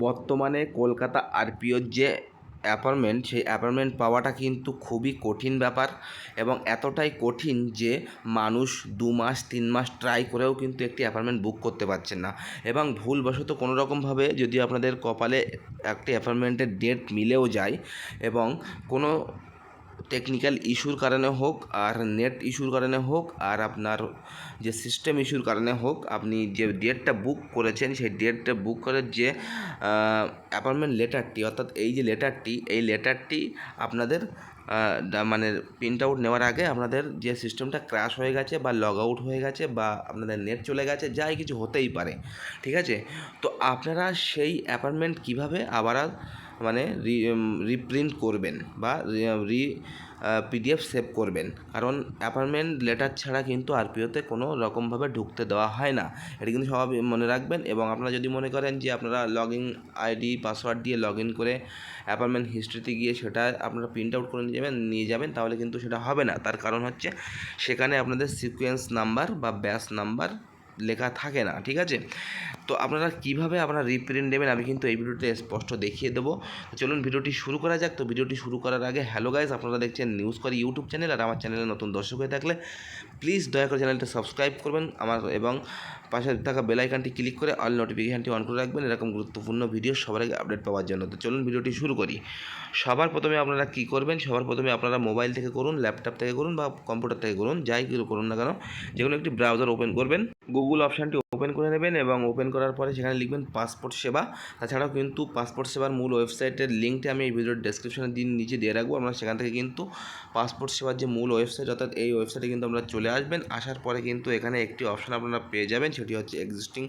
বর্তমানে কলকাতা আরপিওর যে অ্যাপার্টমেন্ট সেই অ্যাপার্টমেন্ট পাওয়াটা কিন্তু খুবই কঠিন ব্যাপার এবং এতটাই কঠিন যে মানুষ দু মাস, তিন মাস ট্রাই করেও কিন্তু একটি অ্যাপার্টমেন্ট বুক করতে পারছেন না। এবং ভুলবশত কোনো রকমভাবে যদি আপনাদের কপালে একটি অ্যাপার্টমেন্টের ডেট মিলেও যায় এবং কোনো টেকনিক্যাল ইস্যুর কারণে হোক আর নেট ইস্যুর কারণে হোক আর আপনার যে সিস্টেম ইস্যুর কারণে হোক, আপনি যে ডেটটা বুক করেছেন, সেই ডেটটা বুক করার যে অ্যাপয়েন্টমেন্ট লেটারটি অর্থাৎ এই যে লেটারটি এই লেটারটি আপনাদের মানে প্রিন্ট আউট নেওয়ার আগে আপনাদের যে সিস্টেমটা ক্র্যাশ হয়ে গেছে বা লগ আউট হয়ে গেছে বা আপনাদের নেট চলে গেছে, যাই কিছু হতেই পারে, ঠিক আছে? তো আপনারা সেই অ্যাপার্টমেন্ট কীভাবে আবার মানে রি রিপ্রিন্ট করবেন বা রি পিডিএফ সেভ করবেন। কারণ অ্যাপার্টমেন্ট লেটার ছাড়া কিন্তু আরপিওতে কোনো রকমভাবে ঢুকতে দেওয়া হয় না। এটা কিন্তু সবাই মনে রাখবেন এবং আপনারা যদি মনে করেন যে আপনারা লগ ইন আইডি পাসওয়ার্ড দিয়ে লগ ইন করে অ্যাপার্টমেন্ট হিস্ট্রিতে গিয়ে সেটা আপনারা প্রিন্ট আউট করে নিয়ে যাবেন নিয়ে যাবেন, তাহলে কিন্তু সেটা হবে না। তার কারণ হচ্ছে সেখানে আপনাদের সিকোয়েন্স নাম্বার বা ব্যাস নাম্বার লেখা থাকে না, ঠিক আছে? তো আপনারা কীভাবে আপনারা রিপ্রিন্ট নেবেন আমি কিন্তু এই ভিডিওতে স্পষ্ট দেখিয়ে দেবো। চলুন ভিডিওটি শুরু করা যাক। তো ভিডিওটি শুরু করার আগে হ্যালো গাইজ আপনারা দেখছেন নিউজ করি ইউটিউব চ্যানেল আর আমার চ্যানেলে নতুন দর্শক হয়ে থাকলে প্লিজ দয়া করে চ্যানেলটা সাবস্ক্রাইব করবেন। আমার এবং পাশে থাকা বেল আইকনটি ক্লিক করে অল নোটিফিকেশানটি অন করে রাখবেন। এরকম গুরুত্বপূর্ণ ভিডিও সবার আগে আপডেট পাওয়ার জন্য। তো চলুন ভিডিওটি শুরু করি। সবার প্রথমে আপনারা কী করবেন? সবার প্রথমে আপনারা মোবাইল থেকে করুন ল্যাপটপ থেকে করুন বা কম্পিউটার থেকে করুন, যাই কিছু করুন না কেন যে কোনো একটি ব্রাউজার ওপেন করবেন। গুগল অপশানটি ওপেন করে নেবেন এবং ওপেন করার পরে সেখানে লিখবেন পাসপোর্ট সেবা। তাছাড়াও কিন্তু পাসপোর্ট সেবার মূল ওয়েবসাইটের লিঙ্কটি আমি এই ভিডিওর ডেসক্রিপশনে দিন নিচে দিয়ে রাখব। আপনারা সেখান থেকে কিন্তু পাসপোর্ট সেবার যে মূল ওয়েবসাইট অর্থাৎ এই ওয়েবসাইটে কিন্তু আপনারা চলে আসবেন। আসার পরে কিন্তু এখানে একটি অপশান আপনারা পেয়ে যাবেন, সেটি হচ্ছে এক্সিস্টিং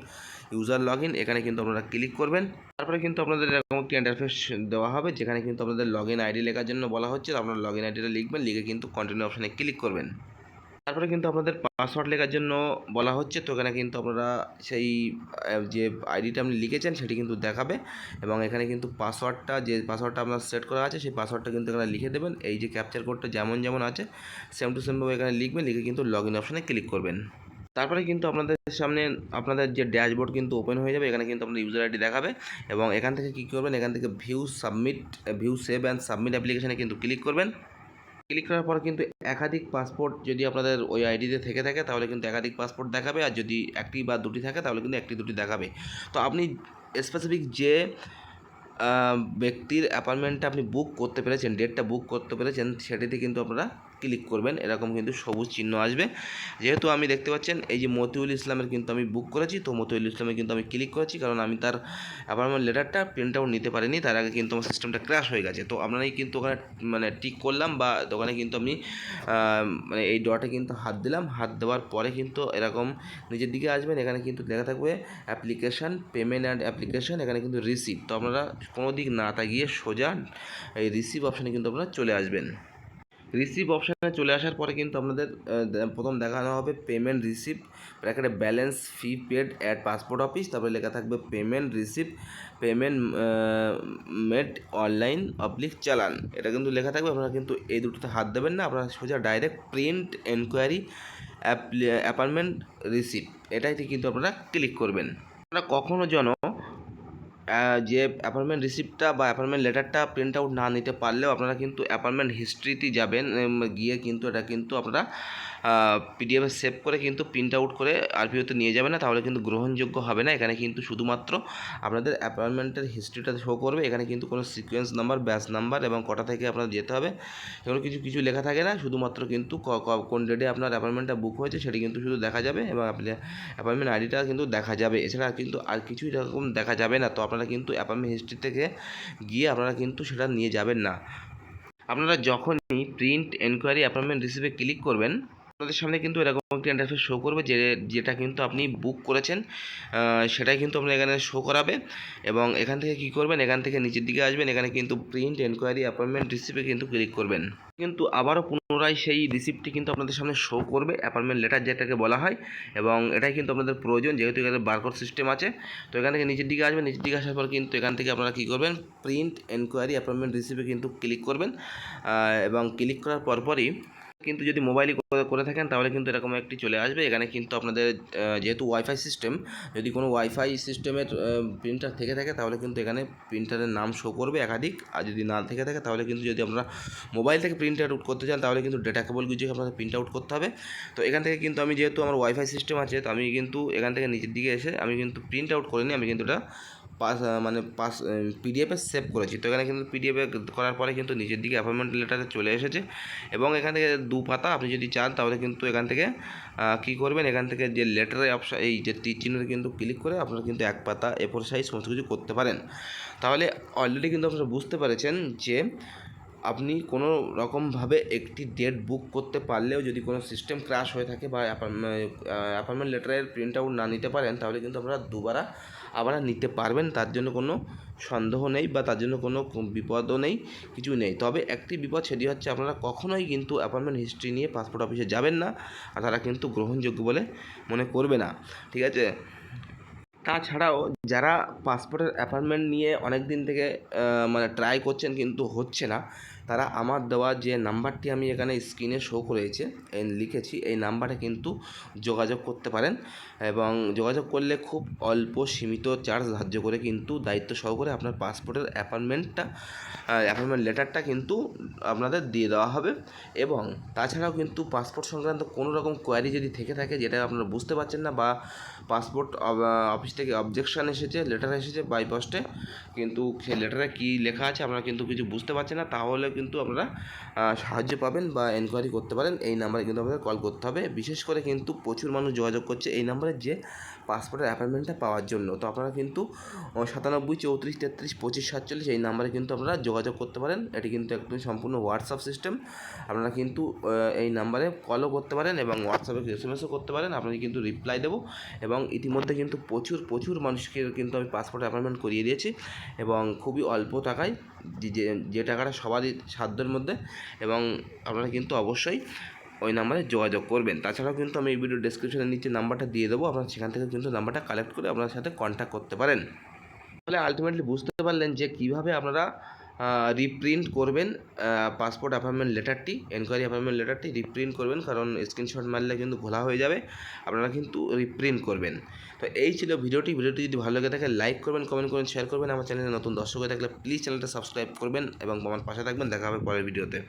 ইউজার লগ এখানে কিন্তু আপনারা ক্লিক করবেন। তারপরে কিন্তু আপনাদের এরকম একটি ইন্টারফেস দেওয়া হবে, যেখানে কিন্তু আপনাদের লগ আইডি লেখার জন্য বলা হচ্ছে। আপনারা লগ আইডিটা লিখবেন, লিখে কিন্তু কন্টিনিউ অপশানে ক্লিক করবেন। তারপরে কিন্তু আপনাদের পাসওয়ার্ড লেখার জন্য বলা হচ্ছে, তো এখানে কিন্তু আপনারা সেই যে আইডিটা আপনি লিখেছেন সেটি কিন্তু দেখাবে এবং এখানে কিন্তু পাসওয়ার্ডটা যে পাসওয়ার্ডটা আপনার সেট করা আছে সেই পাসওয়ার্ডটা কিন্তু এখানে লিখে দেবেন। এই যে ক্যাপচার কোডটা যেমন যেমন আছে সেম টু সেমভাবে এখানে লিখবেন, লিখে কিন্তু লগ ইন অপশানে ক্লিক করবেন। তারপরে কিন্তু আপনাদের সামনে আপনাদের যে ড্যাশবোর্ড কিন্তু ওপেন হয়ে যাবে, এখানে কিন্তু আপনার ইউজার আইডি দেখাবে এবং এখান থেকে কী করবেন, এখান থেকে view submit view save and submit অ্যাপ্লিকেশানে কিন্তু ক্লিক করবেন। ক্লিক করার পর কিন্তু একাধিক পাসপোর্ট যদি আপনাদের ওই আইডিতে থেকে থাকে, তাহলে কিন্তু একাধিক পাসপোর্ট দেখাবে। আর যদি একটি বা দুটি থাকে, তাহলে কিন্তু একটি দুটি দেখাবে। তো আপনি স্পেসিফিক যে ব্যক্তির অ্যাপার্টমেন্টটা আপনি বুক করতে পেরেছেন ডেটটা বুক করতে পেরেছেন, সেটিতে কিন্তু আপনারা ক্লিক করবেন, এরকম কিন্তু সবুজ চিহ্ন আসবে। যেহেতু আমি দেখতে পাচ্ছেন, এই যে মতিউল ইসলামের কিন্তু আমি বুক করেছি, তো মতিউল ইসলামে কিন্তু আমি ক্লিক করেছি, কারণ আমি তার অ্যাপার্টমেন্ট লেটারটা প্রিন্ট আউট নিতে পারিনি, তার আগে কিন্তু আমার সিস্টেমটা ক্র্যাশ হয়ে গেছে। তো আপনারাই কিন্তু ওখানে মানে টিক করলাম বা দোকানে কিন্তু আমি মানে এই ডটে কিন্তু হাত দিলাম। হাত দেওয়ার পরে কিন্তু এরকম নিচের দিকে আসবেন, এখানে কিন্তু লেখা থাকবে অ্যাপ্লিকেশান পেমেন্ট অ্যান্ড অ্যাপ্লিকেশান এখানে কিন্তু রিসিভ তো আপনারা কোনো দিক না তাকিয়ে সোজা এই রিসিভ অপশানে কিন্তু আপনারা চলে আসবেন। রিসিভ অপশানে চলে আসার পরে কিন্তু আপনাদের প্রথম দেখানো হবে পেমেন্ট রিসিভ ব্র্যাকেটে balance fee paid at passport office তারপরে লেখা থাকবে payment receive payment made online oblique challan. এটা কিন্তু লেখা থাকবে, আপনারা কিন্তু এই দুটোতে হাত দেবেন না, আপনারা সোজা direct print enquiry app apartment receive এটাইতে কিন্তু আপনারা ক্লিক করবেন। আপনারা কখনও যেন যে অ্যাপয়েন্টমেন্ট রিসিপ্টটা বা অ্যাপয়েন্টমেন্ট লেটারটা প্রিন্ট আউট না নিতে পারলেও আপনারা কিন্তু অ্যাপয়েন্টমেন্ট হিস্ট্রিতে যাবেন। গিয়ে কিন্তু এটা কিন্তু আপনারা পিডিএফে সেভ করে কিন্তু প্রিন্ট আউট করে আরপিওতে নিয়ে যাবে না, তাহলে কিন্তু গ্রহণযোগ্য হবে না। এখানে কিন্তু শুধুমাত্র আপনাদের অ্যাপয়েন্টমেন্টের হিস্ট্রিটা শো করবে। এখানে কিন্তু কোনো সিকোয়েন্স নাম্বার ব্যাচ নাম্বার এবং কটা থেকে আপনার যেতে হবে। এগুলো কিছু কিছু লেখা থাকে না, শুধুমাত্র কিন্তু কোন ডেটে আপনার অ্যাপয়েন্টমেন্টটা বুক হয়েছে সেটি কিন্তু শুধু দেখা যাবে এবং আপনি অ্যাপয়েন্টমেন্ট আইডিটা কিন্তু দেখা যাবে। এছাড়া কিন্তু আর কিছুই এরকম দেখা যাবে না। তো আপনারা কিন্তু অ্যাপয়েন্টমেন্ট হিস্ট্রি থেকে গিয়ে আপনারা কিন্তু সেটা নিয়ে যাবেন না। আপনারা যখনই প্রিন্ট এনকোয়ারি অ্যাপয়েন্টমেন্ট রিসিভে ক্লিক করবেন আপনাদের সামনে কিন্তু এরকম একটি ইন্টারফেস শো করবে যে, যেটা কিন্তু আপনি বুক করেছেন সেটাই কিন্তু আপনার এখানে শো করাবে এবং এখান থেকে কি করবেন, এখান থেকে নিচের দিকে আসবেন, এখানে কিন্তু প্রিন্ট এনকোয়ারি অ্যাপয়েন্টমেন্ট রিসিভে কিন্তু ক্লিক করবেন। কিন্তু আবারও পুনরায় সেই রিসিপ্টটি কিন্তু আপনাদের সামনে শো করবে অ্যাপয়েন্টমেন্ট লেটার যেটাকে বলা হয় এবং এটাই কিন্তু আপনাদের প্রয়োজন, যেহেতু এখানে বারকোড সিস্টেম আছে। তো এখান থেকে নিচের দিকে আসবেন, নিচের দিকে আসার পর কিন্তু এখান থেকে আপনারা কী করবেন প্রিন্ট এনকোয়ারি অ্যাপয়েন্টমেন্ট রিসিভে কিন্তু ক্লিক করবেন এবং ক্লিক করার পরপরই কিন্তু যদি মোবাইলে করে- করে থাকেন, তাহলে কিন্তু এরকম একটি চলে আসবে। এখানে কিন্তু আপনাদের যেহেতু ওয়াইফাই সিস্টেম যদি কোনো ওয়াইফাই সিস্টেমের প্রিন্টার থেকে থাকে, তাহলে কিন্তু এখানে প্রিন্টারের নাম শো করবে একাধিক। আর যদি না থেকে থাকে, তাহলে কিন্তু যদি আপনারা মোবাইল থেকে প্রিন্ট আউট করতে চান, তাহলে কিন্তু ডেটা কেবল গুছিয়ে আপনাদের প্রিন্ট আউট করতে হবে। তো এখান থেকে কিন্তু আমি যেহেতু আমার ওয়াইফাই সিস্টেম আছে, তো আমি কিন্তু এখান থেকে নিচের দিকে এসে আমি কিন্তু প্রিন্ট আউট করিনি আমি কিন্তু এটা পাস মানে পাস পিডিএফে সেভ করেছি। তো এখানে কিন্তু পিডিএফে করার পরে কিন্তু নিচের দিকে অ্যাপয়েন্টমেন্ট লেটারে চলে এসেছে এবং এখান থেকে দু পাতা আপনি যদি চান তাহলে কিন্তু এখান থেকে কী করবেন? এখান থেকে যে লেটারের অপশান এই যে তীর চিহ্নতে কিন্তু ক্লিক করে আপনারা কিন্তু এক পাতা এ ফোর সাইজ সমস্ত কিছু করতে পারেন। তাহলে অলরেডি কিন্তু আপনারা বুঝতে পারেছেন যে আপনি কোনো রকমভাবে একটি ডেট বুক করতে পারলেও যদি কোনো সিস্টেম ক্রাশ হয়ে থাকে বা অ্যাপয়েন্টমেন্ট লেটারের প্রিন্ট আউট না নিতে পারেন, তাহলে কিন্তু আপনারা দুবারা আবার নিতে পারবেন, তার জন্য কোনো সন্দেহ নেই বা তার জন্য কোনো বিপদও নেই, কিছু নেই। তবে একটি বিপদ সেটি হচ্ছে আপনারা কখনোই কিন্তু অ্যাপয়েন্টমেন্ট হিস্ট্রি নিয়ে পাসপোর্ট অফিসে যাবেন না, আর তারা কিন্তু গ্রহণযোগ্য বলে মনে করবে না। ঠিক আছে? তাছাড়াও যারা পাসপোর্টের অ্যাপয়েন্টমেন্ট নিয়ে অনেক দিন থেকে মানে ট্রাই করছেন কিন্তু হচ্ছে না তারা আমার দেওয়া যে নাম্বারটি আমি এখানে স্ক্রিনে শো করেছে লিখেছি, এই নাম্বারে কিন্তু যোগাযোগ করতে পারেন এবং যোগাযোগ করলে খুব অল্প সীমিত চার্জ ধার্য করে কিন্তু দায়িত্ব সহকারে আপনার পাসপোর্টের অ্যাপয়েন্টমেন্টটা অ্যাপয়েন্টমেন্ট লেটারটা কিন্তু আপনাদের দিয়ে দেওয়া হবে এবং তাছাড়াও কিন্তু পাসপোর্ট সংক্রান্ত কোনো রকম কোয়ারি যদি থেকে থাকে যেটা আপনারা বুঝতে পারছেন না বা পাসপোর্ট অফিস থেকে অবজেকশন এসেছে লেটার এসেছে বাই পোস্টে কিন্তু সেই লেটারে কী লেখা আছে আপনারা কিন্তু কিছু বুঝতে পারছেন না, তাহলে কিন্তু আপনারা সাহায্য পাবেন বা এনকোয়ারি করতে পারেন। এই নাম্বারে কিন্তু আপনাদের কল করতে হবে। বিশেষ করে কিন্তু প্রচুর মানুষ যোগাযোগ করছে এই নাম্বারে যে পাসপোর্টের অ্যাপয়েন্টমেন্টটা পাওয়ার জন্য। তো আপনারা কিন্তু সাতানব্বই, চৌত্রিশ, তেত্রিশ, পঁচিশ, সাতচল্লিশ এই নাম্বারে কিন্তু আপনারা যোগাযোগ করতে পারেন। এটি কিন্তু একদম সম্পূর্ণ হোয়াটসঅ্যাপ সিস্টেম আপনারা কিন্তু এই নাম্বারে কলও করতে পারেন এবং হোয়াটসঅ্যাপে এস এম এসও করতে পারেন। আপনাকে কিন্তু রিপ্লাই দেবো এবং ইতিমধ্যে কিন্তু প্রচুর প্রচুর মানুষকে কিন্তু আমি পাসপোর্ট অ্যাপয়েন্টমেন্ট করিয়ে দিয়েছি এবং খুবই অল্প টাকায় যে- যে টাকাটা সবারই সাধ্যের মধ্যে এবং আপনারা কিন্তু অবশ্যই ওই নাম্বারে যোগাযোগ করবেন। তাছাড়াও কিন্তু আমি এই ভিডিও ডেসক্রিপশনের নিচে নাম্বারটা দিয়ে দেবো। আপনারা সেখান থেকে কিন্তু নাম্বারটা কালেক্ট করে আপনার সাথে কন্ট্যাক্ট করতে পারেন। তাহলে আলটিমেটলি বুঝতে পারলেন যে কীভাবে আপনারা রিপ্রিন্ট করবেন পাসপোর্ট অ্যাপয়েন্টমেন্ট লেটারটি এনকোয়ারি অ্যাপয়েন্টমেন্ট লেটারটি রিপ্রিন্ট করবেন, কারণ স্ক্রিনশট মারলে কিন্তু ঘোলা হয়ে যাবে, আপনারা কিন্তু রিপ্রিন্ট করবেন। তো এই ছিল ভিডিওটি ভিডিওটি যদি ভালো লাগে থাকে লাইক করবেন কমেন্ট করবেন শেয়ার করবেন, আমার চ্যানেলে নতুন দর্শক হয়ে থাকলে প্লিজ চ্যানেলটা সাবস্ক্রাইব করবেন এবং আমার পাশে থাকবেন, দেখা হবে পরের ভিডিওতে।